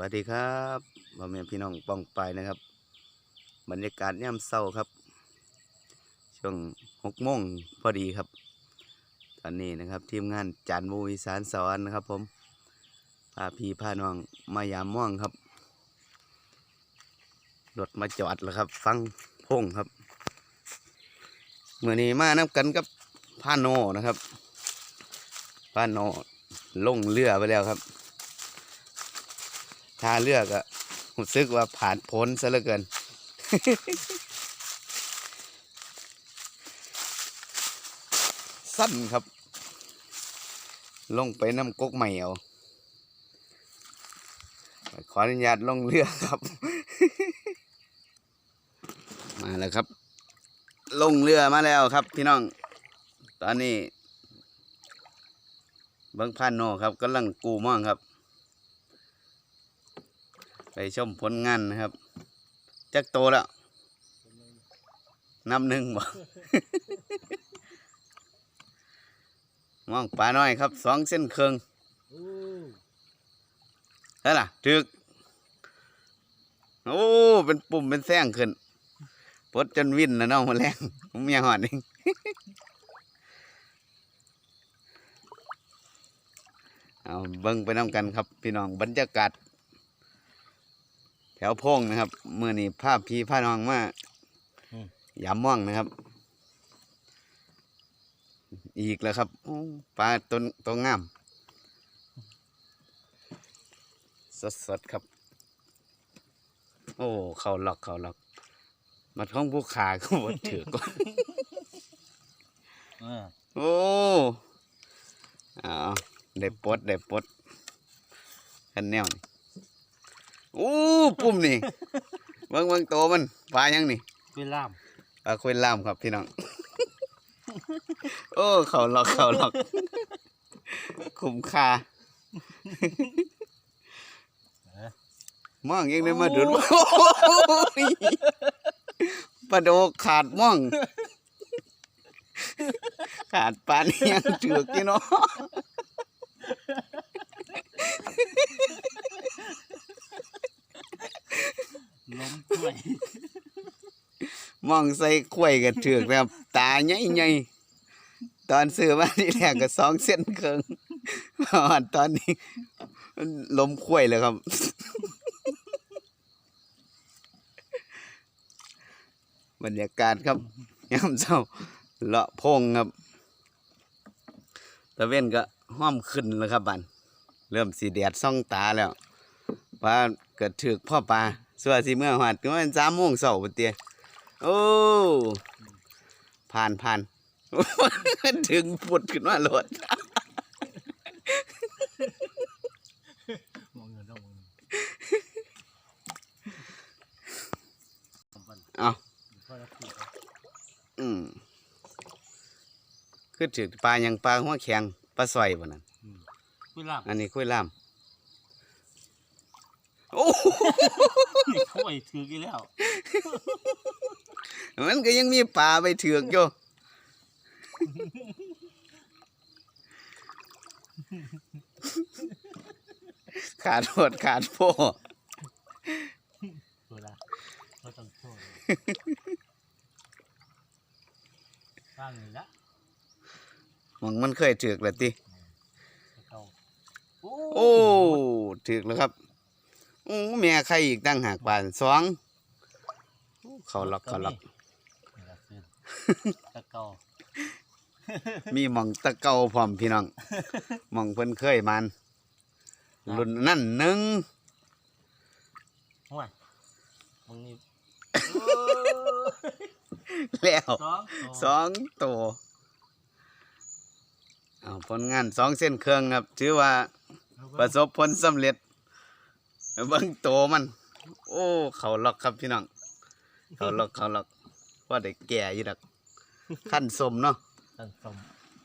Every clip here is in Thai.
วัสดีครับพ่อแม่พี่น้องป้องไปนะครับ บรรยากาศย่ำเศร้าครับ ช่วงหกโมงพอดีครับ ตอนนี้นะครับทีมงานจานมูอีสานสวรรค์นะครับ ผมพาพี่พาน้องมายามม่วงครับรถมาจอดแล้วครับ ฟังพงครับเมื่อนี้มานับกันกับพาโนนะครับพาโนลงเรือไปแล้วครับ ถ้าเลือกอะผมซึกว่าผ่านพ้นซะเหลือเกิน สั้นครับ ลงไปน้ำกกใหม่เอาขออนุญาตลงเรือครับ มาแล้วครับ ลงเรือมาแล้วครับ พี่น้อง ตอนนี้ เบิ้งพันโนครับกำลังกูม่องครับ ไปชมผลงานนะครับ จักโตแล้วนับหนึ่งบ่ มองปลาน้อยครับสองเส้นเครื่องนั่นล่ะถึก โอ้ เป็นปุ่มเป็นแซงขึ้นปดจนวิ่นแล้วเน้องมาแรงผมยังหอดเองเอาเบิ่งไปน้ำกันครับ พี่น้องบรรยากาศ ถวโพงนะครับเมื่อนี้ภาพพี่พาน้องมาอืมยามม่วงนะครับ อีกแล้วครับโอ้ปลาตัวตัวงาม สดสดๆครับ โอ้ เขาหลอกเขาหลอกมาท้องผู้ขาก็หมดถือก่อนเออโอ้เอาได้ปลดได้ปลดคันแนวนี่ โอ้ปุ่มนี่เบิ่งเบิ่งโตมันปลายังนี่กุยล่ามปลาคุยล่ามครับพี่น้อง โอ้เขาหลอกเขาหลอกคุ้มค่าเออมองยังได้มาดูดโอ้ยปลาโดขาดม่อง ขาดปลานี่ยังถือกอยู่เนาะ ล้มถ้มองใส่ขวยกับถือกแบบตาใหญ่ๆตอนซื้อมาที่แรกก็สองเส้นเคิงพอตอนนี้มันล้มขวยเลยครับ บรรยากาศครับยามเช้าเลาะพงครับตะเว้นก็ห้อมขึ้นแล้วครับบันเริ่มสีแดดส่องตาแล้วปลาเกิดถือกพ่อปลา ส่วนสีเมื่อหอดก็มันสามโมงเสาร์ปเตียโอ้ผ่านผ่านถึงปุดขึ้นมาโหลดมองเงินต้องมองเงินเอาพ่อจะพูดอืมคือถือปลายังปลาหัวแข็งปลาสอยบ่นั่นกุยล่ามอันนี้คุยล่าม โอ้นี่ถ้วยถือกี่แล้ว มันก็ยังมีปลาไปถือกอยู่ขาดโหดขาดโพตัวละก็ต้องโทษสร้างนี่ละมองมันเคยถือกแล้วติ เขาโอ้ถือกแล้วครับ โอ้แม่ใครอีกตั้งหากบานสองโอ้เขาล็อกเขาล็อกนี่ละซื้อตะเกามีหมองตะเกาพร้อมพี่น้องหมองเพิ่นเคยมันรุ่นนั่นหนึ่งห่วยมึงนี่แล้วสองสองตัวเอาผลงานสองเส้นเครื่องครับ ถือว่าประสบผลสำเร็จ เบิ่งโตมัน โอ้ เขาล็อกครับพี่น้อง เขาล็อกเขาล็อกว่าได้แก่อยู่ดักขั้นสมเนาะตั้งสม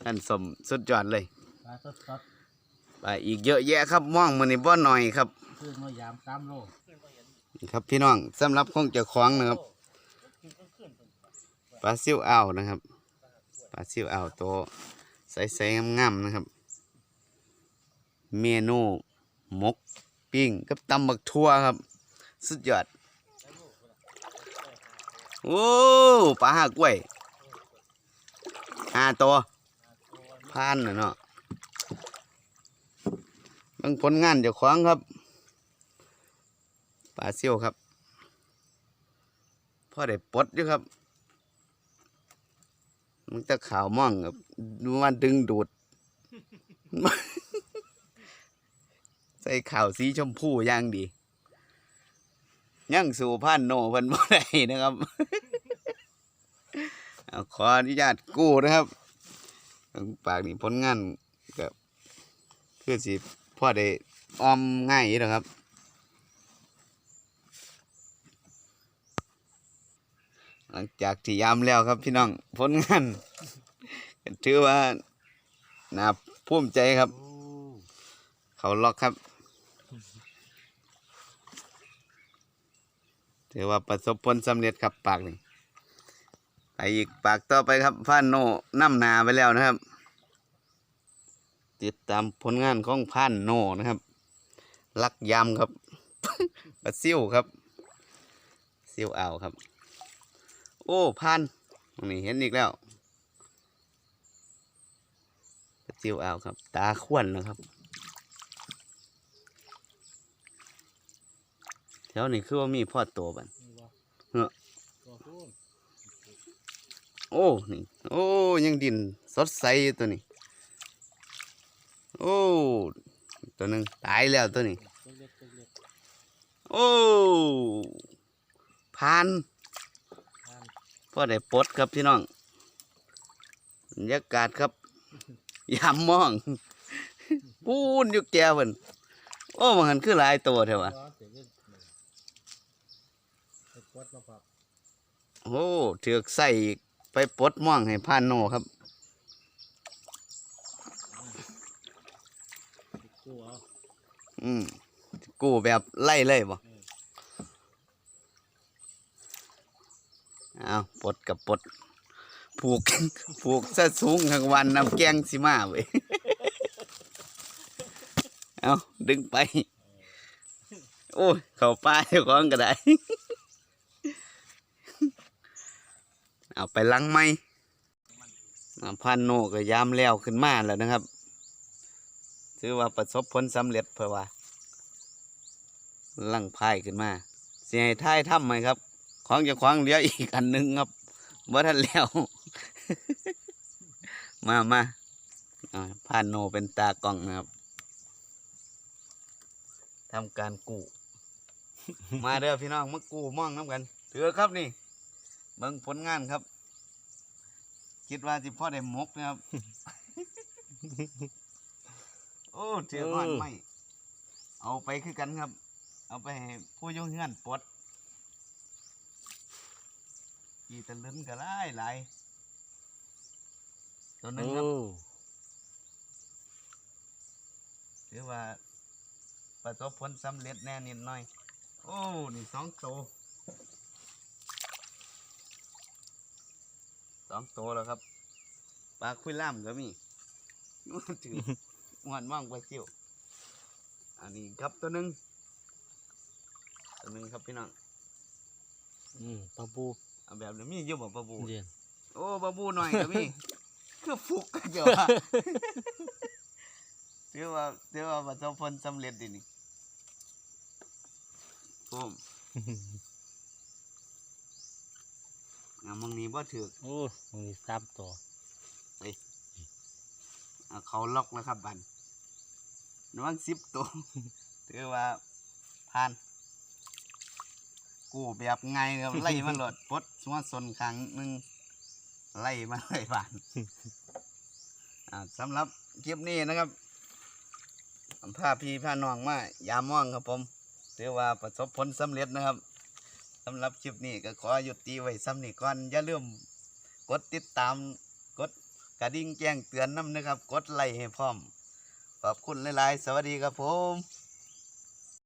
ขั้นสมสุดยอดเลยปลาสดสดไปอีกเยอะแยะครับม่องมันนี่บ่หน่อยครับๆซื้อมายามสามโลครับพี่น้องสำหรับคงเจะคล้าของนะครับปลาซิวอ่าวนะครับปลาซิวอ่าวตัวใสๆงามๆนะครับ เมนูหมก ปิ้งกับตำบักทั่วครับ สุดยอด โอ้ปลาหากล้วยห้าตัวพานน่ะเนาะเบางผลงานเจ้างครับปลาเซี่ยวครับพ่อได้ปดอยู่ครับ มันจะขาวม่องครับดูมันดึงดูด ใส่ขาวสีชมพูอย่างดี ยังสู่พันโนเพันบ่ได้นะครับเอาขออนุญาตกู้นะครับ ปากนี่ผลงานกับคือสิพ่อได้ออมง่ายอยู่นะครับหลังจากที่ยามแล้วครับพี่น้องผลงานก็ถือว่าน่าภูมิใจครับโอ้เขาล็อกครับ ถือว่าประสบผลสำเร็จครับปากนี่ไปอีกปากต่อไปครับพานโนน้ำนาไปแล้วนะครับ ติดตามผลงานของพานโนนะครับ ลักยำครับปลาซิ่วครับซิ่วอ่าวครับ โอ้พานนี้เห็นอีกแล้วปลาซิ่วอ่าวครับ ตาขวนนะครับ ถวนี้คือว่ามีพ่อโตบันนี่บ่เฮ้อตัวพูนโอ้ นี่ โอ้ ยังดินสดใสอยู่ตัวนี้ โอ้ ตัวหนึ่งตายแล้วตัวนี้ตัวเล็กตัวเล็กโอ้พานทานพ่อได้ปลดครับพี่น้องบรรยากาศครับ ยามมองปูนอยู่แก้วเพิ่นโอ้มันหันคือหลายตัวเถอะวะ ร้อนเสร็จเล่นไปกดมาพับโอ้เถือกใส่อีกไปปลดม่องให้พานโนครับ กูเอาอืมกู้แบบไล่เลยบ่เอาปลดกับปลดผูก ผูกซะสูงทั้งวันน้ำแกงสิมาเว้ย เอาดึงไป โอ้ย เขาป้าเจ้าของก็ได้ เอา ไปลังไหมพันโนก็ยามแล้วขึ้นมาแล้วนะครับ ถือว่าประสบผลสำเร็จเพราะว่าลังพายขึ้นมา เสียท้ายถ้ำไหมครับ ของจะของเหลืออีกอันหนึงครับบ่ทันแล้ว มามาพานโนเป็นตากล้องนะครับทำการกูมาเด้อพี่น้องมากูมองน้ำกัน ถือครับนี่เบิ่งผลงานครับ คิดว่าสิพ่อได้หมกนะครับ โอ้เถือก้อนไม่ เอาไปคือกันครับ เอาไปให้ผู้อยุ่งเฮือนปลดกี่ตะลึนก็หลายหลายตัวหนึงครับถือว่า ประสบผลสำเร็จแน่นิดหน่อย โอ้ นี่สองโตว องโตวแล้วครับปลาคุยล่ามก็มีนู่นถือหวานว่างปลาซิวอันนี้ครับตัวหนึ่งตัวหนึ่งครับพี่น้องอืมปลาบูเอาแบบนี้มีเยอะบ่ปลาบูเรียนโอ้ปลาบูหน่อยก็มีคือฟุกกันเดียวอะถือว่าถือว่าประสบผลสำเร็จดีนี่ผม อะมึงนี้บ่ถือโอ้มึงนี่สามตัวอะเขาล็อกแล้วครับบันระวังสิบตัวถือว่าผ่านกูแบบไงครับไล่มาโหลดปลดสวนสนครั้งหนึ่งไล่มาไล่บานอ่าสำหรับคลิปนี้นะครับพาพี่พาน้องมายามม่องครับผมถือว่าประสบผลสำเร็จนะครับ สำหรับคลิปนี้ก็ขอหยุดตีไว้ซ้ำนี่ก่อนอย่าลืมกดติดตามกดกระดิ่งแจ้งเตือนน้ำนะครับ กดไลค์ให้พร้อม ขอบคุณหลาย ๆ สวัสดีครับผม